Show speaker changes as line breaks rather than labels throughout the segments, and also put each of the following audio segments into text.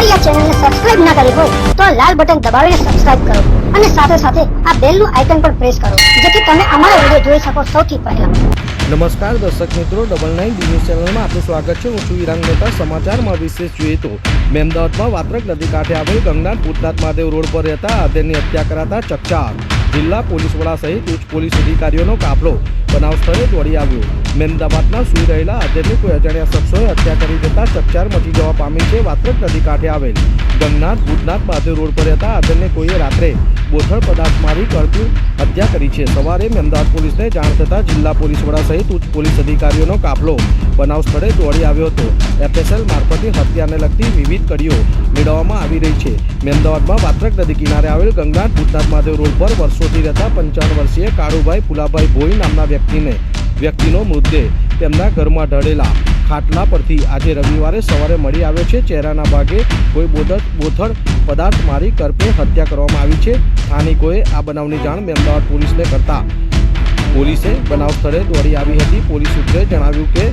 અમારી ચેનલને સબસ્ક્રાઇબ ના કરી હોય તો આ લાલ બટન દબાવીને સબસ્ક્રાઇબ કરો અને સાથે સાથે આ બેલનું આઇકન પણ પ્રેસ કરો, જેથી તમે અમારો વીડિયો જોઈ શકો સૌથી પહેલા.
નમસ્કાર દર્શક મિત્રો ડબલ નાઇન ન્યૂઝ ચેનલમાં આપનું સ્વાગત છે. હું છું વિરાંગ મહેતા, સમાચારમાં વિશેષ જોઈએ તો. મહેમદાવાદમાં વાત્રક નદી કાંઠે આવેલ ગંગનાથ ભૂતનાથ મહાદેવ રોડ પર રહેતા આધેરની હત્યા કરાતા ચકચાર. જિલ્લા પોલીસ વડા સહિત ઉચ્ચ પોલીસ અધિકારીઓનો કાફલો. બનાવ સ્થળે દોડી આવ્યો. મહેમદાવાદના સુઈ રહેલા આધેડની કોઈ અજાણ્યા શખ્સોએ હત્યા કરી દેતા ચકચાર મચી જવા પામી છે વાત્રક નદી કાંઠે આવેલ. ગંગનાથ, ભૂતનાથ મહાદેવ રોડ પર હતા આધેડને કોઈએ રાત્રે બોથડ પદાર્થ મારી કરતી હત્યા કરી છે. સવારે અમદાવાદ પોલીસને જાણ થતાં જિલ્લા પોલીસ વડા સહિત ઉચ્ચ પોલીસ અધિકારીઓનો કાફલો બનાવ સ્થળે દોડી આવ્યો હતો. એફએસએલ મારફતે હત્યાને લગતી વિવિધ કડીઓ મેળવવામાં આવી રહી છે. અમદાવાદમાં વાત્રક નદી કિનારે આવેલ ગંગાનાથ ભૂતનાથ મહાદેવ રોડ પર વર્ષોથી રહેતા પંચાવન વર્ષીય કાળુભાઈ ફુલાભાઈ ભોઈ નામના વ્યક્તિને વ્યક્તિનો મૃતદેહ તેમના ઘરમાં ઢળેલા ખાટલા પરથી આજે રવિવારે સવારે મળી આવ્યો છે. ચહેરાના ભાગે કોઈ બોધડ બોથડ પદાર્થ મારી કરપે હત્યા કરવામાં આવી છે. સ્થાનિકોએ આ બનાવની જાણ અમદાવાદ પોલીસને કરતા પોલીસે બનાવ સ્થળે દોડી આવી હતી. પોલીસ સૂત્રે જણાવ્યું કે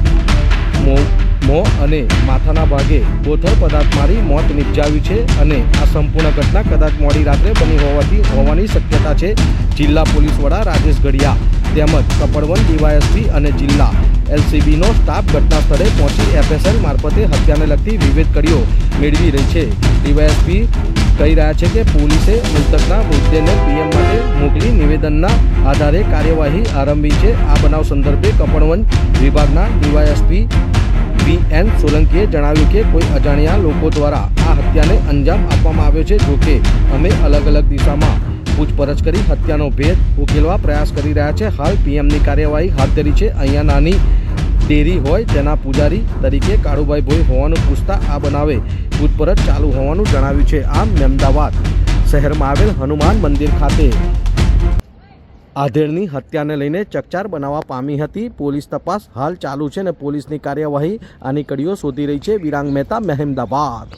મોં અને માથાના ભાગે બોથડ પદાર્થ મારી મોત નિપજાવ્યું છે અને આ સંપૂર્ણ ઘટના કદાચ મોડી રાત્રે બની હોવાથી, હોવાની શક્યતા છે. જિલ્લા પોલીસ વડા રાજેશ ગઢિયા તેમજ કપડવન ડીવાયએસપી અને જિલ્લા એલસીબીનો સ્ટાફ ઘટના સ્થળે પહોંચી એફએસએલ મારફતે હત્યાને લગતી વિવિધ કડીઓ મેળવી રહી છે. ડીવાયએસપી કહી રહ્યા છે કે પોલીસે મૃતકના મૃતદેહને પીએમ માટે મોકલી નિવેદનના આધારે કાર્યવાહી આરંભી છે. આ બનાવ સંદર્ભે કપડવન વિભાગના ડીવાયએસપી પી એન સોલંકીએ જણાવ્યું કે કોઈ અજાણ્યા લોકો દ્વારા આ હત્યાને અંજામ આપવામાં આવ્યો છે, જોકે અમે અલગ અલગ દિશામાં પૂછપરછ કરી હત્યાનો ભેદ ઉકેલવા પ્રયાસ કરી રહ્યા છે. હાલ પીએમની કાર્યવાહી હાથ ધરી છે. અહીંયા નાની ડેરી હોય તેના પૂજારી તરીકે કાળુભાઈ ભોઈ હોવાનું પૂછતા આ બનાવે પૂછપરછ ચાલુ હોવાનું જણાવ્યું છે. આમ મહેમદાવાદ શહેરમાં આવેલ હનુમાન મંદિર ખાતે આધેડની હત્યાને લઈને ચકચાર બનાવવા પામી હતી. પોલીસ તપાસ હાલ ચાલુ છે અને પોલીસની કાર્યવાહી આની કડીઓ શોધી રહી છે. વિરાંગ મહેતા મહેમદાબાદ